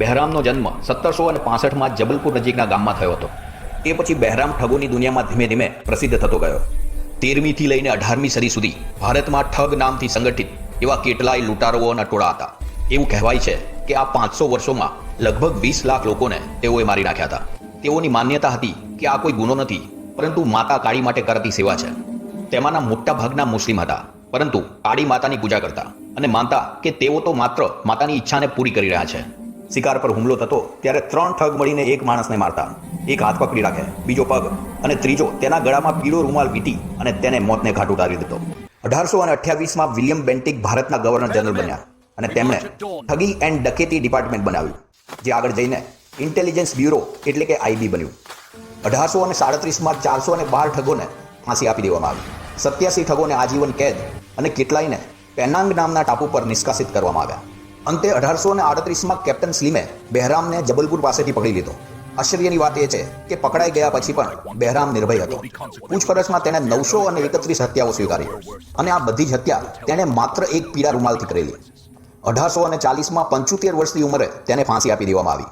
બહેરામનો જન્મ સત્તરસો અને પાસઠમાં જબલપુર નજીકના ગામમાં થયો હતો. એ પછી બહેરામ ઠગોની દુનિયામાં ધીમે ધીમે પ્રસિદ્ધ થતો ગયો. તેરમીથી લઈને અઢારમી સદી સુધી ભારતમાં ઠગ નામથી સંગઠિત એવા કેટલાય લૂંટારોઓના ટોળા હતા. એવું કહેવાય છે કે આ પાંચસો વર્ષોમાં લગભગ વીસ લાખ લોકોને તેઓએ મારી નાખ્યા હતા. તેઓની માન્યતા હતી કે આ કોઈ ગુનો નથી, પરંતુ માતા કાળી માટે કરતી સેવા છે. તેમાંના મોટા ભાગના મુસ્લિમ હતા, પરંતુ કાળી માતાની પૂજા કરતા અને માનતા કે તેઓ તો માત્ર માતાની ઈચ્છાને પૂરી કરી રહ્યા છે. શિકાર પર હુમલો થતો ત્યારે ત્રણ ઠગ મળીને એક માણસને મારતા. એક હાથ પકડી રાખે, બીજો પગ અને ત્રીજો તેના ગળામાં પીળો રૂમાલ વીટી અને તેને મોતને ઘાટ ઉતારી દીધો. અઢારસો અને અઠ્યાવીસમાં વિલિયમ બેન્ટિક ભારતના ગવર્નર જનરલ બન્યા અને તેમણે ઠગી એન્ડ ડકેતી ડિપાર્ટમેન્ટ બનાવ્યું, જે આગળ જઈને ઇન્ટેલિજન્સ બ્યુરો એટલે કે આઈબી બન્યું. અઢારસો અને સાડત્રીસમાં ચારસો અને બાર ઠગોને ફાંસી આપી દેવામાં આવી. સત્યાસી ઠગોને આજીવન કેદ અને કેટલાયને પેનાંગ નામના ટાપુ પર નિષ્કાસિત કરવામાં આવ્યા. અંતે અઢારસો અને આડત્રીસમાં કેપ્ટન સ્લીમે બહેરામને જબલપુર પાસેથી પકડી લીધો. આશ્ચર્યની વાત એ છે કે પકડાઈ ગયા પછી પણ બહેરામ નિર્ભય હતો. પૂછપરછમાં તેણે નવસો અને એકત્રીસ હત્યાઓ સ્વીકારી અને આ બધી જ હત્યા તેણે માત્ર એક પીળા રૂમાલથી કરેલી. અઢારસો અને ચાલીસમાં પંચોતેર વર્ષની ઉંમરે તેને ફાંસી આપી દેવામાં આવી.